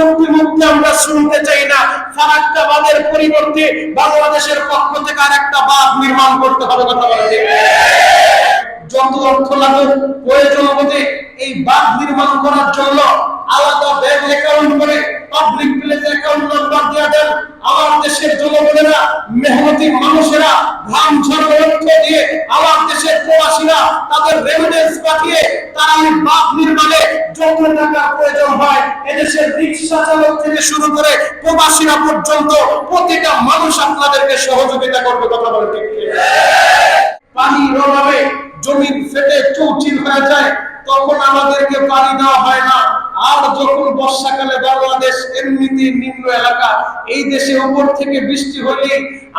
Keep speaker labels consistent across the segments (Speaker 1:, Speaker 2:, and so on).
Speaker 1: চুক্তি মুক্তি আমরা পরিবর্তে বাংলাদেশের পক্ষ থেকে আর একটা নির্মাণ করতে হবে কথা বলে প্রয়োজন বোধে এই বাঁধ নির্মাণ করার জন্য আলাদা ব্যাংক অ্যাকাউন্ট করে পাবলিক প্লেস অ্যাকাউন্ট নাম্বার দেওয়া দেন আমার দেশের জনগণেরা, মেহনতি মানুষেরা, ঘাম ঝরে অর্থ দিয়ে আমার দেশের প্রবাসীরা তাদের রেমিডেন্স পাঠিয়ে তারা এই বাঁধ নির্মাণে যত টাকা প্রয়োজন হয়, এদেশের রিক্সা চালক থেকে শুরু করে প্রবাসীরা পর্যন্ত প্রতিটা মানুষ আপনাদেরকে সহযোগিতা করবে, কথা বলে ঠিক? পানির অভাবে জমিন ফেটে চৌচির হয়ে যায় তখন আমাদেরকে পানি দেওয়া হয় না। আর যখন বর্ষাকালে বাংলাদেশ এমনিতে নিম্ন এলাকা, এই দেশে উপর থেকে বৃষ্টি হলে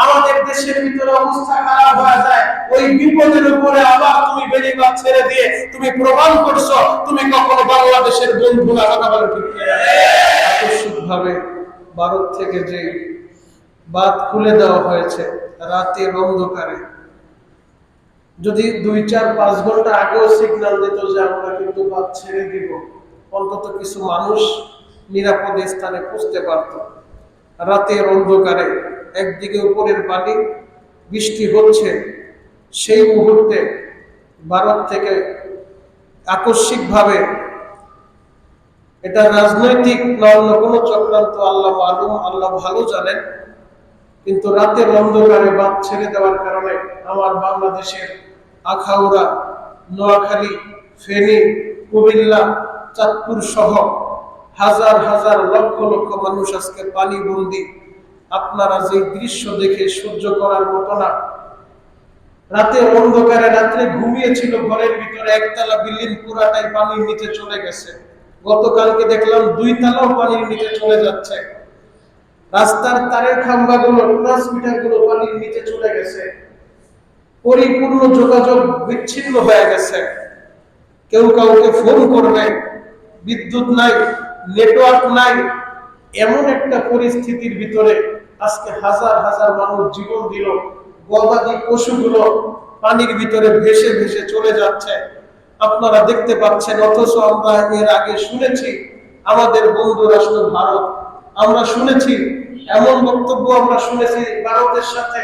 Speaker 1: আমাদের দেশের ভিতরে অবস্থা খারাপ হয়ে যায়। ওই বিপদের উপরে আবার তুমি বেরিবাদ ছেড়ে দিয়ে তুমি প্রমাণ করছ, তুমি কখনো বাংলাদেশের বন্ধু না, কথা বলে ঠিক আকস্মিকভাবে ভারত থেকে যে বাদ খুলে দেওয়া হয়েছে, রাতে অন্ধকারে যদি দুই, চার, পাঁচ ঘণ্টা আগেও সিগন্যাল দিত যে আমরা কিন্তু বাদ ছেড়ে দিব, অন্তত কিছু মানুষ নিরাপদ স্থানে পৌঁছতে পারত। রাতের অন্ধকারে একদিকে উপরের পানি বৃষ্টি হচ্ছে, সেই মুহূর্তে ভারত থেকে আকস্মিকভাবে এটা রাজনৈতিক না অন্য কোনো চক্রান্ত, আল্লাহ মালুম আল্লাহ ভালো জানেন। কিন্তু রাতের অন্ধকারে বাদ ছেড়ে দেওয়ার কারণে আমার বাংলাদেশের আখাউড়া, নোয়াখালী, ফেনী, কুমিল্লা, চাঁদপুর সহ হাজার হাজার লক্ষ লক্ষ মানুষ আজকে পানি বন্দি। আপনারা যে দৃশ্য দেখে সহ্য করার মতো না। রাতের অন্ধকারে রাত্রে ঘুমিয়েছিল ঘরের ভিতরে একতলা বিল্ডিং পুরাটাই পানির নিচে চলে গেছে। গতকালকে দেখলাম দুই তালাও পানির নিচে চলে যাচ্ছে। রাস্তার তারের খাম্বাগুলো ট্রান্সমিটারগুলো পানির নিচে চলে গেছে। পরিপূর্ণ যোগাযোগ বিচ্ছিন্ন হয়ে গেছে। কেউ কাউকে ফোন করবে বিদ্যুৎ নাই নেটওয়ার্ক নাই, এমন একটা পরিস্থিতির ভিতরে আজকে হাজার হাজার মানুষ জীবন দিল। গবাদি পশুগুলো পানির ভিতরে ভেসে ভেসে চলে যাচ্ছে। আপনারা দেখতে পাচ্ছেন, অথচ আমরা এর আগে শুনেছি, আমাদের বন্ধু রাষ্ট্র ভারত। আমরা শুনেছি, এমন বক্তব্য আমরা শুনেছি ভারতের সাথে।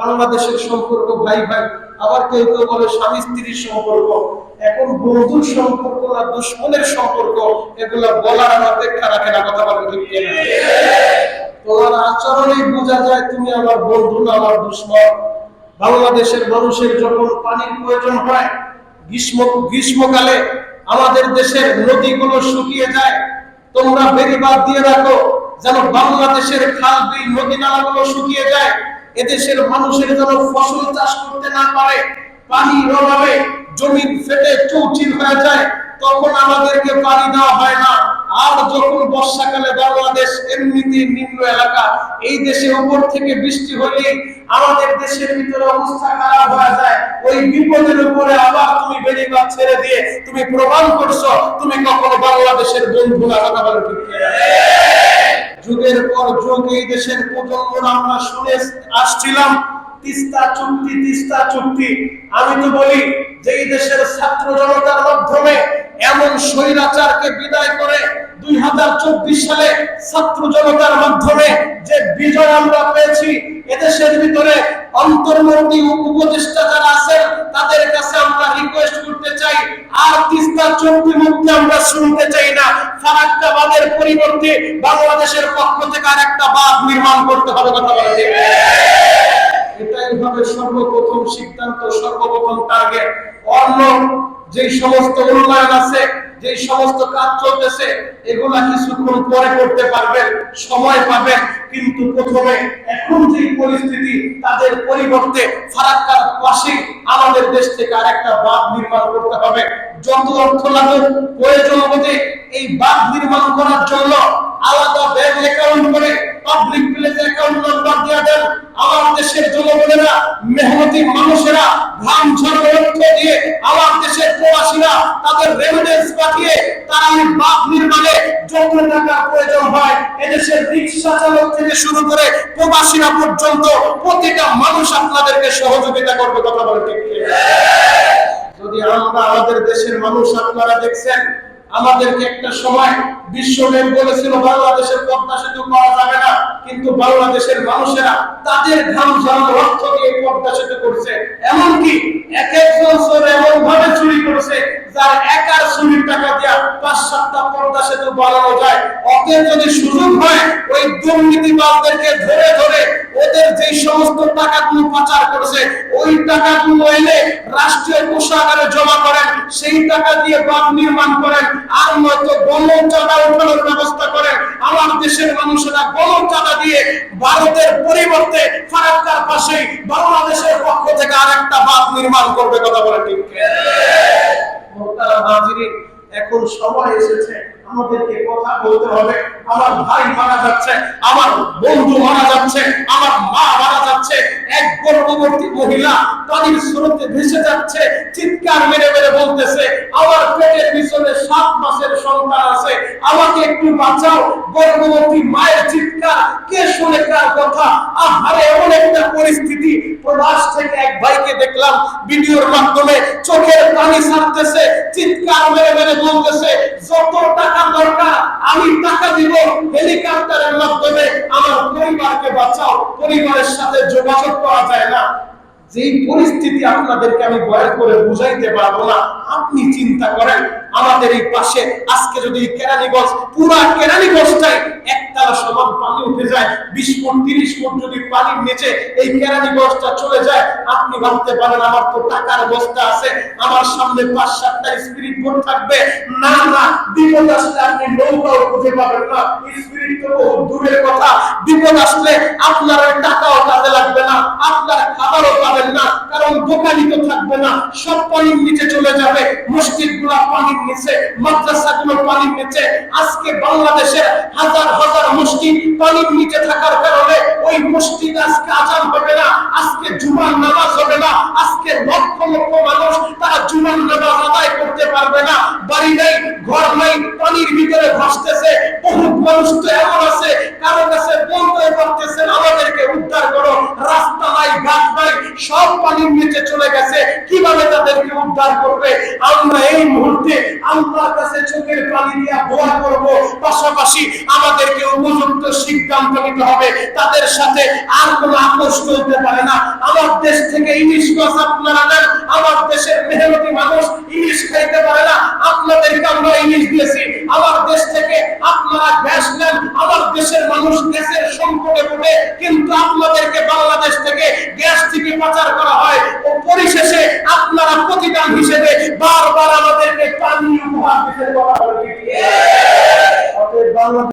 Speaker 1: বাংলাদেশের সম্পর্ক, ভাই ভাই, আবার কেউ কেউ বলে স্বামী স্ত্রীর সম্পর্ক। এখন বন্ধুর সম্পর্ক না দুশ্মনের সম্পর্ক, এগুলো বলার অপেক্ষা রাখে না, কথা বলেন ঠিক তোমার আচরণেই বোঝা যায় তুমি আমার বন্ধু না আমার দুশ্মন। বাংলাদেশের মানুষের যখন পানির প্রয়োজন হয়, গ্রীষ্ম, গ্রীষ্মকালে আমাদের দেশের নদীগুলো শুকিয়ে যায়। তোমরা বেরিবাদ দিয়ে রাখো, যেন বাংলাদেশের খাল, বিল নদী নালাগুলো শুকিয়ে যায়। এদেশের মানুষের যেন ফসল চাষ করতে না পারে, পানির অভাবে জমিন ফেটে চৌচির হয়ে যায়, তখন আমাদেরকে পানি দেওয়া হয় না আর যখন বর্ষাকালে বাংলাদেশ এমনিতে নিম্ন এলাকা, এই দেশে উপর থেকে বৃষ্টি হলে আমাদের দেশের ভিতরে অবস্থা খারাপ হয়ে যায় ওই বিপদের উপরে আবার তুমি বেরিবাদ ছেড়ে দিয়ে তুমি প্রমাণ করছ, তুমি কখনো বাংলাদেশের বন্ধু না, কথা বলে ঠিক? যুগের পর যুগ, এই দেশের প্রজন্মরা আমরা শুনে আসছিলাম, তিস্তা চুক্তি তিস্তা চুক্তি। আমি তো বলি যে এই দেশের ছাত্র জনতার মাধ্যমে এমন স্বৈরাচারকে বিদায় করে দুই হাজার চব্বিশ সালে ছাত্র জনতার মাধ্যমে যে বিজয় আমরা পেয়েছি, এদেশের ভিতরে অন্তর্বর্তী উপদেষ্টা যারা আছেন, তাদের কাছে আমরা রিকোয়েস্ট করতে চাই, আর তিস্তা চুক্তি মুক্তি আমরা শুনতে চাই না ফারাক্কা বাঁধের পরিবর্তে বাংলাদেশের পক্ষ থেকে আর একটা বাঁধ নির্মাণ করতে হবে কথা বলে। এটাই হবে সর্বপ্রথম সিদ্ধান্ত, সর্বপ্রথম টার্গেট অন্য যে সমস্ত উন্নয়ন আছে যে সমস্ত কাজ চলতেছে, এগুলা কিছুক্ষণ পরে করতে পারবেন, সময় পাবেন। কিন্তু প্রথমে এখন যে পরিস্থিতি, তাদের পরিবর্তে ফারাক্কার পাশে আমাদের দেশ থেকে আরেকটা বাঁধ নির্মাণ করতে হবে। যত অর্থ লাগুক, প্রয়োজন মতে এই বাঁধ নির্মাণ করার জন্য আলাদা ব্যাংক অ্যাকাউন্ট করে পাবলিক প্লেস অ্যাকাউন্ট নাম্বার দেওয়া দেন। আমার দেশের জনগণেরা, মেহনতি মানুষেরা ঘাম ঝরে অর্থ দিয়ে আমার দেশের প্রবাসীরা, তাদের রেমিডেন্স পাঠিয়ে তারা এই বাঁধ নির্মাণে যত টাকা প্রয়োজন হয়, এদেশের রিক্সা চালক থেকে শুরু করে প্রবাসীরা পর্যন্ত প্রতিটা মানুষ আপনাদেরকে সহযোগিতা করবে, কথা বলে যদি আমরা আমাদের দেশের মানুষ আপনারা দেখছেন আমাদেরকে একটা সময় বিশ্ব ব্যাংক বলেছিল, বাংলাদেশের পদ্মা সেতু করা যাবে না। কিন্তু বাংলাদেশের মানুষেরা তাদের ঘাম ঝরানো অর্থ দিয়ে পদ্মা সেতু করছে। এমনকি এক এমন ভাবে চুরি করেছে, যার একার চুরির টাকা দিয়া পাঁচ সাতটা পদ্মা সেতু বানানো যায়। অতএব যদি সুযোগ হয়, ওই দুর্নীতিবাজদেরকে ধরে ধরে ওদের যে সমস্ত টাকাগুলো পাচার করেছে, ওই টাকাগুলো এনে রাষ্ট্রীয় কোষাগারে জমা করেন, সেই টাকা দিয়ে বাঁধ নির্মাণ করেন, আর নয়তো গণ চাঁদা উঠানোর ব্যবস্থা করেন। আমার দেশের মানুষেরা গণ চাঁদা দিয়ে ভারতের পরিবর্তে ফারাক্কার পাশেই বাংলাদেশের পক্ষ থেকে আর একটা বাঁধ নির্মাণ করবে কথা বলে ঠিক এখন সময় এসেছে, আমাদেরকে কথা বলতে হবে। আমার ভাই মারা যাচ্ছে, আমার বন্ধু মারা যাচ্ছে, আমার মা মারা যাচ্ছে, এক গর্ভবতী মহিলা পানির স্রোতে ভেসে যাচ্ছে, চিৎকার মেরে মেরে বলতেছে, আমার পেটের পিছনে সাত মাসের সন্তান আছে, আমাকে একটু বাঁচাও। গর্ভবতী মায়ের চিৎকার, কে শুনে কার কথা? আহারে, এমন একটা পরিস্থিতি। প্রবাস থেকে এক ভাইকে দেখলাম, ভিডিওর মাধ্যমে চোখের পানি ছাড়তেছে, চিৎকার মেরে মেরে বলতেছে, যত টাকা দরকার, আমি টাকা দিব হেলিকপ্টারের মাধ্যমে আমার পরিবারকে বাঁচাও, পরিবারের সাথে যোগাযোগ করা যায় না। যেই পরিস্থিতি আপনাদেরকে আমি বয়ান করে বুঝাইতে পারব না, আপনি চিন্তা করেন, আমাদের এই পাশে আজকে যদি কেরানীগঞ্জ, পুরা কেরানীগঞ্জটাই একতলা সমান পানি উঠে যায়। বিশ ফুট তিরিশ ফুট যদি পানির নিচে এই কেরানি কেরানীগঞ্জটা চলে যায়, আপনি ভাবতে পারেন, আমার তো টাকার বস্তা আছে, আমার সামনে পাঁচ, সাতটা স্পিরিট বোর্ড থাকবে। না না, বিপদ আসলে আপনি নৌকাও খুঁজে পাবেন না। স্পিরিট তো বহু দূরের কথা। বিপদ আসলে আপনার ওই টাকাও কাজে লাগবে না, আপনার খাবারও পাবেন না, কারণ দোকানই তো থাকবে না। সব পানির নিচে চলে যাবে মসজিদগুলা পানির নিচে মাদ্রাসা গুলো পানির নিচে। আজকে বাংলাদেশের হাজার হাজার আজকে জুমার নামাজ হবে না, আজকে মানুষ তারা জুমার করতে পারবে না। বাড়ি নাই, ঘর নাই ভিতরে ভাসতেছে, বহু মানুষ তো এমন আছে, কারও কাছে বলতে পারতেছে না, আমাদেরকে উদ্ধার করো রাস্তা নাই ঘাট নাই সব পানির নিচে চলে গেছে। কীভাবে তাদেরকে উদ্ধার করবে? আমরা এই মুহূর্তে আল্লাহর কাছে চোখের পানি দিয়া দোয়া করব। পাশাপাশি আমাদেরকে উপযুক্ত সিদ্ধান্ত নিতে হবে। তাদের সাথে আর কোনো আপোষ চলতে পারে না। আমার দেশ থেকে ইলিশ মাছ আপনারা নেন। আমার দেশের মেহনতি মানুষ ইলিশ খাইতে পারে না। আপনাদেরকে আমরা ইলিশ দিয়েছি। আমার দেশ থেকে আপনারা গ্যাস নেন। আমার দেশের মানুষ গ্যাসের সংকটে পড়ে। কিন্তু আপনাদেরকে বাংলাদেশ থেকে গ্যাস থেকে পাচার করা হয় ও পরিশেষে আপনারা প্রতিদান হিসেবে বারবার আমাদেরকে পানি উপহার দিতে বলা হয়